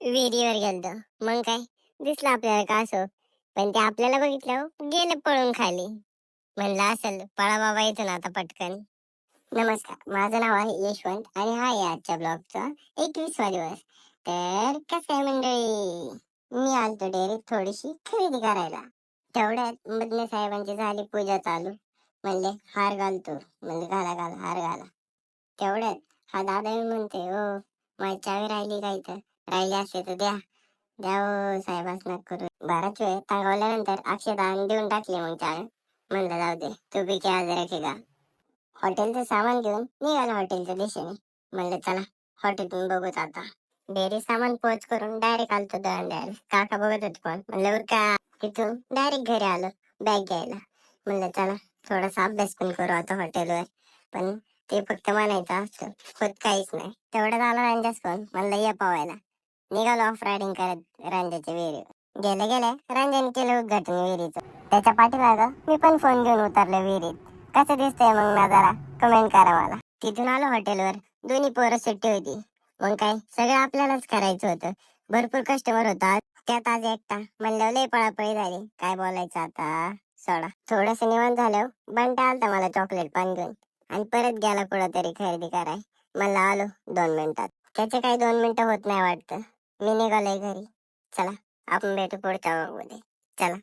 विहिरीवर गेलतो. मग काय? दिसला आपल्याला का असो? पण ते आपल्याला बघितलं हो. गेलं पळून खाली. म्हणलं असेल पळा बाबा इथून आता पटकन. नमस्कार. माझं नाव आहे यशवंत आणि हा आहे आजच्या ब्लॉगचा एकवीसवा दिवस. तर कसं आहे मंडळी? मी आलतो डेअरीत थोडीशी खरेदी करायला. तेवढ्यात मदने साहेबांची झाली पूजा चालू. म्हणले हार घालतो म्हणजे घाला घाला हार घाला. तेवढ्यात हा दादा मी म्हणते ओ माझी चावी राहिली काय तर राहिली असते तर द्या. द्या साहेबास नका करू बराच वेळ तांगवल्यानंतर अक्षदान देऊन टाकले मग चाळ. म्हणलं जाऊ दे तू बी खेळा जरा रखेगा हॉटेलचं सामान घेऊन निघालं हॉटेलच्या दिशेने. म्हणलं चला हॉटेलतून बघूच आता. डेअरी सामान पोच करून डायरेक्ट आलतो दळण द्यायला काका बघत होते पण म्हणलं बरं का तिथून डायरेक्ट घरी आलो बॅग घ्यायला. म्हणलं चला थोडासा अभ्यास पण करू आता हॉटेलवर. पण ते फक्त म्हणायचं असतं होत काहीच नाही. तेवढ्यात आला रंजाच फोन म्हणलं या पावायला. निघालो ऑफ रायडिंग करत रांजाच्या विहिरीवर. गेले गेल्या रांजाने केलं उद्घाटन विहिरीचं. त्याच्या पाठीमागं मी पण फोन घेऊन उतरले विहिरीत. कसं दिसतंय मग ना जरा कमेंट करा मला. तिथून आलो हॉटेलवर दोन्ही पोरं सुट्टी होती. मग काय? सगळं आपल्यालाच करायचं होतं. भरपूर कस्टमर होता. त्यात आज एकटा. म्हणलं लय पळापळी झाली. काय बोलायचं आता? सोडा. थोडस निवांत झालं. बंटा आलता मला चॉकलेट पान घेऊन. आणि परत गेला कुठं तरी खरेदी कराय. मला आलो दोन मिनिटात. त्याचे काही दोन मिनिटं होत नाही वाटतं. मी निघालोय घरी. चला आपण भेटू पुढच्या मध्ये. चला.